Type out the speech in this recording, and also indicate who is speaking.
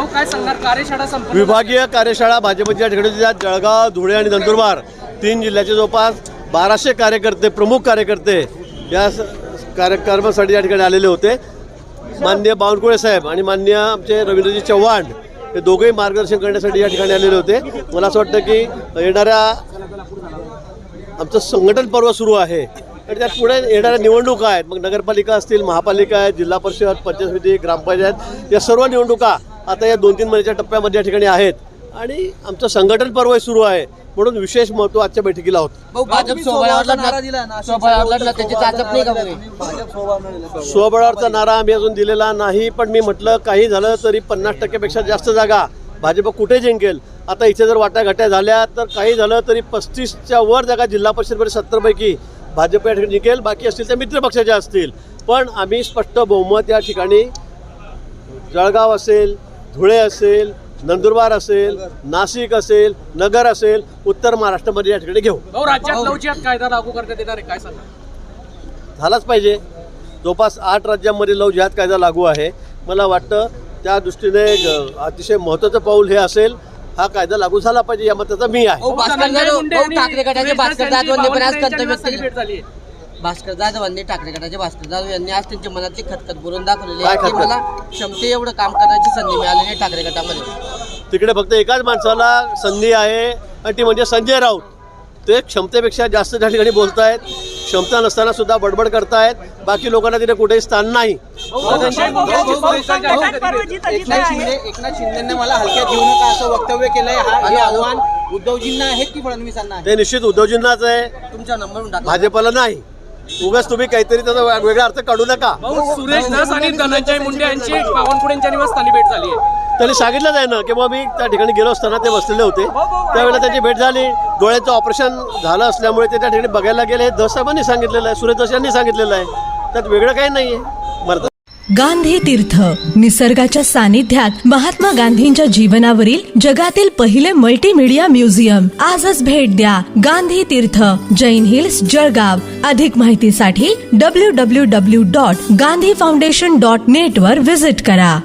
Speaker 1: भाऊ काय सांगणार? कार्यशाळा संपन्न
Speaker 2: विभागीय कार्यशाळा भाजपच्या ठिकाणी जळगाव धुळे आणि नंदुरबार तीन जिल्ह्याचे जवळपास बाराशे कार्यकर्ते प्रमुख कार्यकर्ते या कार्यक्रमासाठी या ठिकाणी आलेले होते. माननीय बावनकुळे साहेब आणि माननीय आमचे रवींद्रजी चव्हाण हे दोघेही मार्गदर्शन करण्यासाठी या ठिकाणी आलेले होते. मला असं वाटतं की येणाऱ्या आमचं संघटन पर्व सुरू आहे. आणि त्यात पुढे येणाऱ्या निवडणुका आहेत. मग नगरपालिका असतील महापालिका आहेत जिल्हा परिषद पंचायत समिती ग्रामपंचायत या सर्व निवडणुका आता या दोन तीन महिन्याच्या टप्प्यामध्ये या ठिकाणी आहेत. आणि आमचं संघटन पर्व सुरू आहे म्हणून विशेष महत्त्व आजच्या बैठकीला होतं. स्वबळावरचा नारा आम्ही अजून दिलेला नाही पण मी म्हटलं काही झालं तरी पन्नास टक्क्यापेक्षा जास्त जागा. भाजप कुठे जिंकेल? आता इथे जर वाटाघाट्या झाल्या तर काही झालं तरी पस्तीसच्या वर जागा जिल्हा परिषदमध्ये सत्तरपैकी. भाजप या ठिकाणी जिंकेल बाकी असतील त्या मित्र पक्षाच्या असतील. पण आम्ही स्पष्ट बहुमत या ठिकाणी जळगाव असेल धुळे असेल नंदुरबार असेल नाशिक असेल नगर असेल उत्तर महाराष्ट्रामध्ये या ठिकाणी घेऊ.
Speaker 1: राज्यात कायदा लागू करण्यात येणार आहे काय सांगणार
Speaker 2: झालाच पाहिजे. जवळपास आठ राज्यांमध्ये लव जिहाद कायदा लागू आहे. मला वाटतं त्या दृष्टीने अतिशय महत्त्वाचं पाऊल हे असेल. हा कायदा लागू झाला पाहिजे या मताचा मी आहे
Speaker 3: जाधव ठाकरे गटाचे भास्कर जाधवांनी पण आज कर्तव्य केलं. भास्कर जाधवांनी ठाकरे गटाचे भास्कर जाधव यांनी आज त्यांच्या मनातली खतखत बोलून दाखवलेली आहे की? मला क्षमते एवढं काम करण्याची संधी मिळाली नाही ठाकरे गटामध्ये
Speaker 2: तिकडे फक्त एकाच माणसाला संधी आहे आणि ती म्हणजे संजय राऊत ते क्षमतेपेक्षा जास्त त्या ठिकाणी बोलतायत क्षमता नसताना सुद्धा बडबड करतायत बाकी लोकांना तिथे कुठेही स्थान नाही
Speaker 1: दस?
Speaker 4: एकनाथ शिंदेने मला हलक्यात घेऊ नका असं वक्तव्य केलंय हा हे आव्हान उद्धवजींना आहेत की फडणवीसांना आहे
Speaker 2: ते निश्चित उद्योजनाच आहे
Speaker 3: तुमचा नंबर
Speaker 2: भाजपला नाही उगाच तुम्ही काहीतरी त्याचा वे- वेगळा अर्थ काढू नका
Speaker 1: सुरेश धस आणि धनंजय मुंडे यांची बावनकुळे यांच्या निवासस्थानी भेट झाली आहे
Speaker 2: त्यांनी सांगितलं आहे ना की बाबा मी त्या ठिकाणी गेलो असताना ते बसलेले होते त्यावेळेला त्यांची भेट झाली डोळ्याचं ऑपरेशन झालं असल्यामुळे ते त्या ठिकाणी बघायला गेले. हे दस सांगितलेलं आहे सुरेश यांनी सांगितलेलं आहे. त्यात वेगळं काही नाही आहे मर्द
Speaker 5: गांधी तीर्थ निसर्गाच्या सानिध्यात महात्मा गांधींच्या जीवनावरील जगातील पहिले मल्टीमीडिया म्युझियम आजच भेट द्या गांधी तीर्थ जैन हिल्स जळगाव. अधिक माहितीसाठी W W W dot Gandhi foundation dot net वर विजिट करा.